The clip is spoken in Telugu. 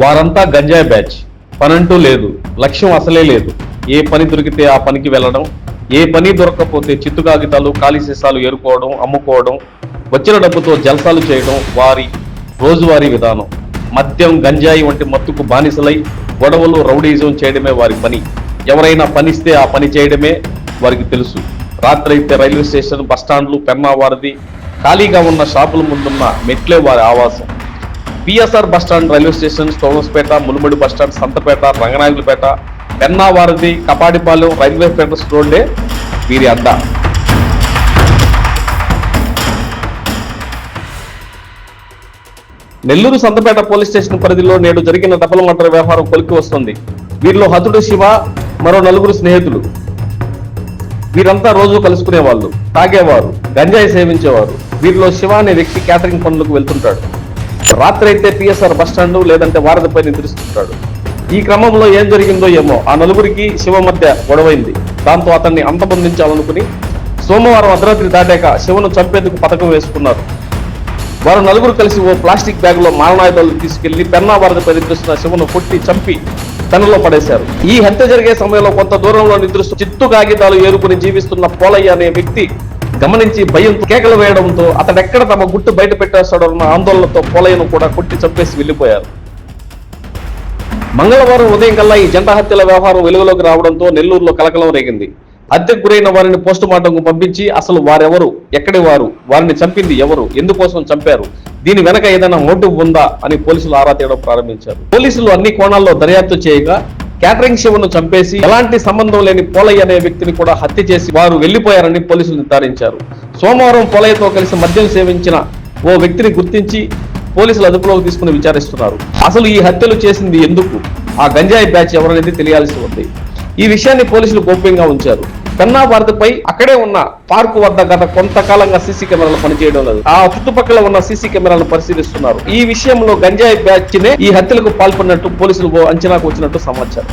వారంతా గంజాయి బ్యాచ్. పనంటూ లేదు. లక్ష్యం అసలే లేదు. ఏ పని దొరికితే ఆ పనికి వెళ్ళడం ఏ పని దొరకకపోతే చిత్తు కాగితాలు ఖాళీ సీసాలు ఏరుకోవడం అమ్ముకోవడం వచ్చిన డబ్బుతో జల్సాలు చేయడం వారి రోజువారీ విధానం. మద్యం గంజాయి వంటి మత్తుకు బానిసలై గొడవలు రౌడీజం చేయడమే వారి పని. ఎవరైనా పనిస్తే ఆ పని చేయడమే వారికి తెలుసు. రాత్రి అయితే రైల్వే స్టేషన్ బస్టాండ్లు పెన్నా వారిది. ఖాళీగా ఉన్న షాపుల ముందున్న మెట్లే వారి ఆవాసం. PSR bus stand railway station Stonehousepet Mulumudi bus stand Santhapeta Ranganayakulapeta Pennavaradhi Kapadipalem railway ఫెడరస్ రోడ్డే వీరి అడ్డా. నెల్లూరు సంతపేట పోలీస్ స్టేషన్ పరిధిలో నేడు జరిగిన డబుల్ మర్డర్ వ్యవహారం కొలికి వస్తుంది. వీరిలో హతుడు శివ మరో నలుగురు స్నేహితులు. వీరంతా రోజు కలుసుకునేవాళ్ళు తాగేవారు గంజాయి సేవించేవారు. వీరిలో శివ అనే వ్యక్తి క్యాటరింగ్ పనులకు వెళ్తుంటాడు. రాత్రి అయితే పిఎస్ఆర్ బస్టాండ్ లేదంటే వారధిపై నిద్రిస్తుంటాడు. ఈ క్రమంలో ఏం జరిగిందో ఏమో ఆ నలుగురికి శివ మధ్య గొడవైంది. దాంతో అతన్ని అంతబంధించాలనుకుని సోమవారం అర్ధరాత్రి దాటాక శివను చంపేందుకు పథకం వేసుకున్నారు. వారు నలుగురు కలిసి ఓ ప్లాస్టిక్ బ్యాగ్లో మారణాయుధాలు తీసుకెళ్ళి పెన్నా వారధిపై నిద్రిస్తున్న శివను కొట్టి చంపి తనలో పడేశారు. ఈ హత్య జరిగే సమయంలో కొంత దూరంలో నిద్రిస్తూ చిత్తు కాగితాలు ఏరుకుని జీవిస్తున్న పోలయ్య అనే వ్యక్తి గమనించి భయంతో కేకలు వేయడంతో అతడెక్కడ తమ గుట్టు బయట పెట్టేస్తాడో అన్న ఆందోళనతో పోలయ్యను కూడా కొట్టి చంపేసి వెళ్ళిపోయారు మంగళవారం ఉదయం కల్లా ఈ జంట హత్యల వ్యవహారం వెలుగులోకి రావడంతో నెల్లూరులో కలకలం రేగింది. హత్యకు గురైన వారిని పోస్టు మార్టంకు పంపించి అసలు వారెవరు ఎక్కడి వారు వారిని చంపింది ఎవరు ఎందుకోసం చంపారు దీని వెనక ఏదైనా మోటివ్ ఉందా అని పోలీసులు ఆరా తీయడం ప్రారంభించారు. పోలీసులు అన్ని కోణాల్లో దర్యాప్తు చేయగా క్యాటరింగ్ శివను చంపేసి ఎలాంటి సంబంధం లేని పోలయ్య అనే వ్యక్తిని కూడా హత్య చేసి వారు వెళ్ళిపోయారని పోలీసులు నిర్ధారించారు. సోమవారం పోలయ్యతో కలిసి మద్యం సేవించిన ఓ వ్యక్తిని గుర్తించి పోలీసులు అదుపులోకి తీసుకుని విచారిస్తున్నారు. అసలు ఈ హత్యలు చేసింది ఎందుకు? ఆ గంజాయి బ్యాచ్ ఎవరనేది తెలియాల్సి ఉంది. ఈ విషయాన్ని పోలీసులు గోప్యంగా ఉంచారు. కన్నా భారతిపై అక్కడే ఉన్న పార్కు వద్ద గత కొంతకాలంగా సీసీ కెమెరాలు పనిచేయడం లేదు. ఆ చుట్టుపక్కల ఉన్న సీసీ కెమెరాలను పరిశీలిస్తున్నారు. ఈ విషయంలో గంజాయి బ్యాచ్ నే ఈ హత్యలకు పాల్పడినట్టు పోలీసులు అంచనాకు వచ్చినట్టు సమాచారం.